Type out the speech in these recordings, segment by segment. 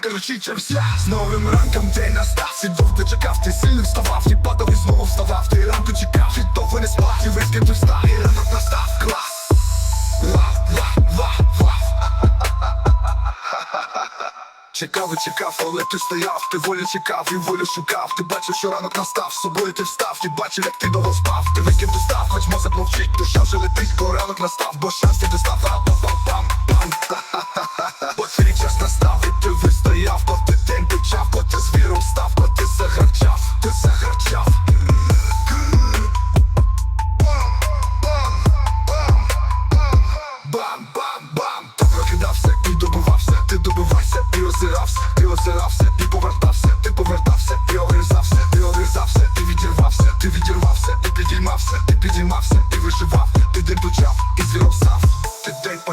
причичався З новим ранком день настав. Сидов ти чекав, ти сильним ставав Ти падав і знову вставав, ти ранку чекав Ти довго не спав, ти весь ти встав І ранок настав, клас. Вау, вау, вау, вау Чекав і чекав, але ти стояв, ти волю чекав і волю шукав. Ти бачив, що ранок настав, з собою ти встав, ти бачив, як ти довго спав. Ти викид достав, хоч мозок мовчить, душа вже летить, бо ранок настав, бо щастя достав, а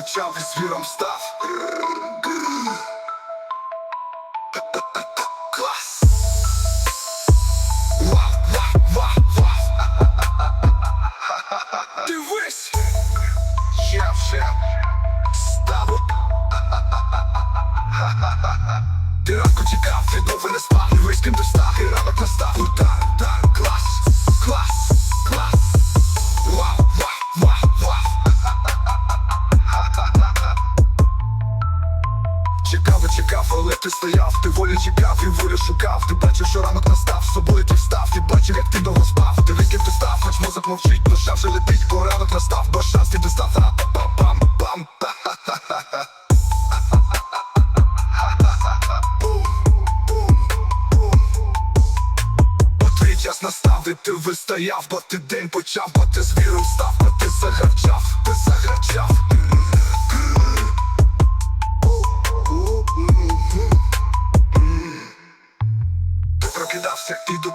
почав і звіром став. Клас! Вау, вау, вау, вау! Дивись! Шеф, шеф, став. Ти стояв, ти волю чекав і волю шукав. Ти бачив, що ранок настав, з собою ти встав, ти бачив, як ти довго спав. Ти викид ти став, хоч мозок мовчить, душа вже летить, бо ранок настав, бо шанс ти достав. Пам, пам, час настав, і ти вистояв, бо ти день почав, бо ти звіром став, бо ти загарчав.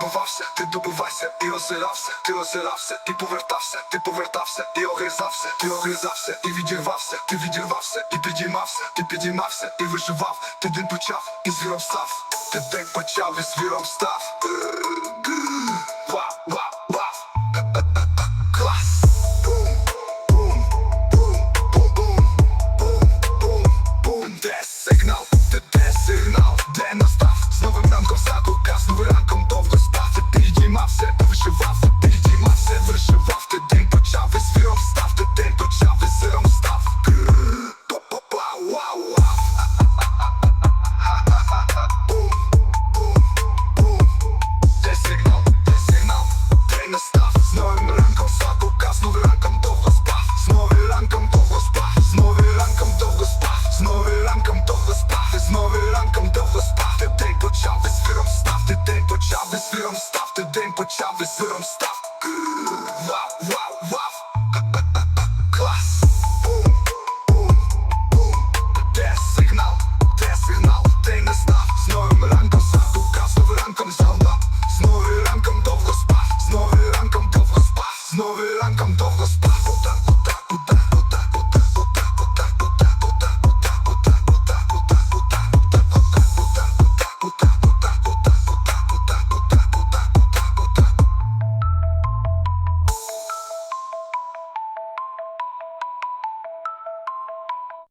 Добивався, ти добивався і озирався, ти озирався і повертався, ти повертався і огризався, ти огризався і відірвався, ти відірвався і підіймався, ти підіймався і виживав, ти день почав і звіром став, ти день почав і звіром став. Новим ранком саку каз, новим ранком довго спав, з довго спав, з новим ранком довго спав, з новим ранком довго спав, з новим ранком довго спав, ти день почав, весь виром став, ти день почав, весь виром став, ти день почав, весь виром став.